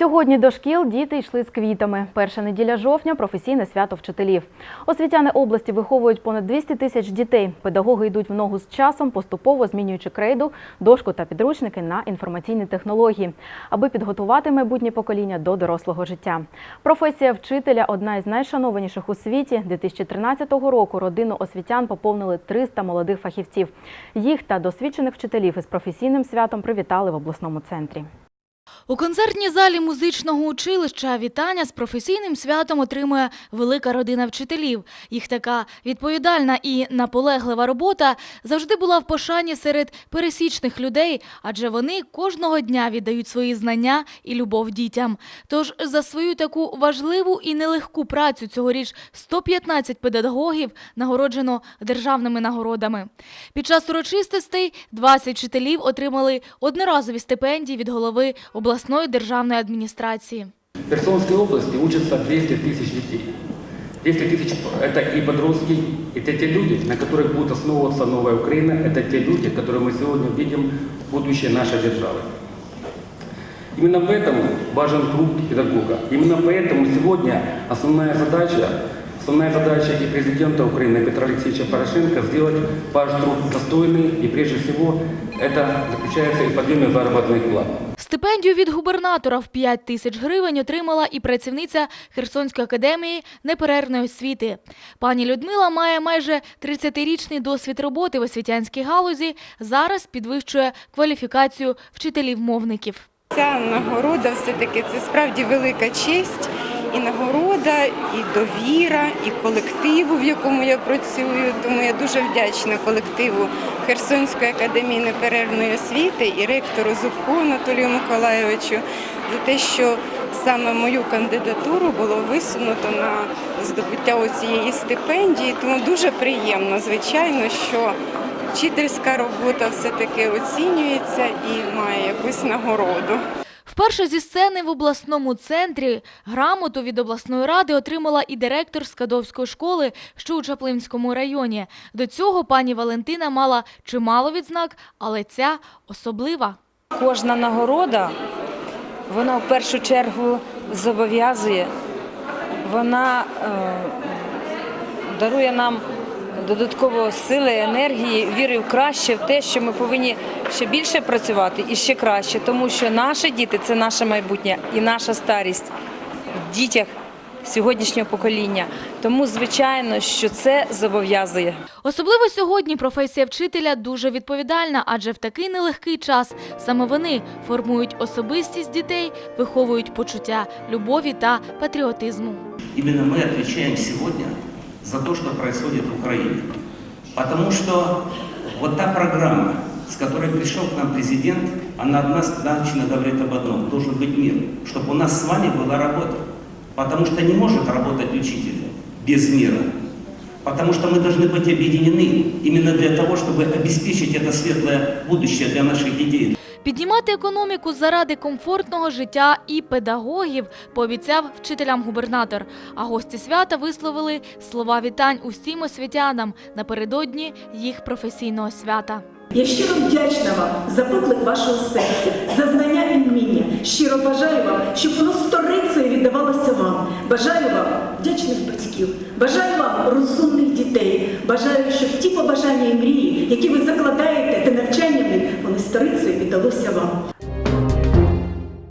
Сьогодні до шкіл діти йшли з квітами. Перша неділя жовтня професійне свято вчителів. Освітяни області виховують понад 200 тисяч дітей. Педагоги йдуть в ногу з часом, поступово змінюючи крейду, дошку та підручники на інформаційні технології, аби підготувати майбутнє покоління до дорослого життя. Професія вчителя одна із найшанованіших у світі. 2013 року родину освітян поповнили 300 молодих фахівців. Їх та досвідчених вчителів із професійним святом привітали в обласному центрі. У концертній залі музичного училища вітання з професійним святом отримує велика родина вчителів. Їх така відповідальна і наполеглива робота завжди була в пошані серед пересічних людей, адже вони кожного дня віддають свої знання і любов дітям. Тож за свою таку важливу і нелегку працю цьогоріч 115 педагогів нагороджено державними нагородами. Під час урочистостей 20 вчителів отримали одноразові стипендії від голови обласної державної адміністрації. В Херсонской области учатся 200 тысяч детей. 200 тысяч – это и подростки, это те люди, на которых будет основываться новая Украина, это те люди, которые мы сегодня видим будущее нашей державы. Именно поэтому важен труд педагога. Именно поэтому сегодня основная задача, основная задача и президента Украины Петра Алексеевича Порошенко сделать ваш труд достойный, и прежде всего это заключается и в подъеме заработных плат. Стипендію від губернатора в 5 тисяч гривень отримала і працівниця Херсонської академії неперервної освіти. Пані Людмила має майже 30-річний досвід роботи в освітянській галузі. Зараз підвищує кваліфікацію вчителів-мовників. Ця нагорода все-таки це справді велика честь і нагорода, і довіра, і колективу, в якому я працюю. Тому я дуже вдячна колективу Херсонської академії неперервної освіти і ректору Зубко Анатолію Миколайовичу за те, що саме мою кандидатуру було висунуто на здобуття цієї стипендії. Тому дуже приємно, звичайно, що вчительська робота все-таки оцінюється і має якусь нагороду. Вперше зі сцени в обласному центрі грамоту від обласної ради отримала і директор Скадовської школи, що у Чаплинському районі. До цього пані Валентина мала чимало відзнак, але ця особлива. Кожна нагорода, вона в першу чергу зобов'язує, вона е, дарує нам додатково сили, енергії, віри в краще, в те, що ми повинні ще більше працювати і ще краще, тому що наші діти це наше майбутнє і наша старість в дітях сьогоднішнього покоління. Тому, звичайно, що це зобов'язує. Особливо сьогодні професія вчителя дуже відповідальна, адже в такий нелегкий час саме вони формують особистість дітей, виховують почуття любові та патріотизму. Именно мы отвечаем сегодня за то, что происходит в Украине. Потому что вот та программа, с которой пришел к нам президент, она однозначно говорит об одном. Должен быть мир, чтобы у нас с вами была работа. Потому что не может работать учитель без мира. Потому что мы должны быть объединены именно для того, чтобы обеспечить это светлое будущее для наших детей. Піднімати економіку заради комфортного життя і педагогів пообіцяв вчителям губернатор. А гості свята висловили слова вітань усім освітянам напередодні їх професійного свята. Я щиро вдячна вам за поклик вашого серця, за знання і вміння. Щиро бажаю вам, щоб воно сторицею віддавалося вам. Бажаю вам вдячних батьків, бажаю вам розумних дітей. Бажаю, щоб ті побажання і мрії, які ви закладаєте та навчаннями, вони сторицею віддалося вам.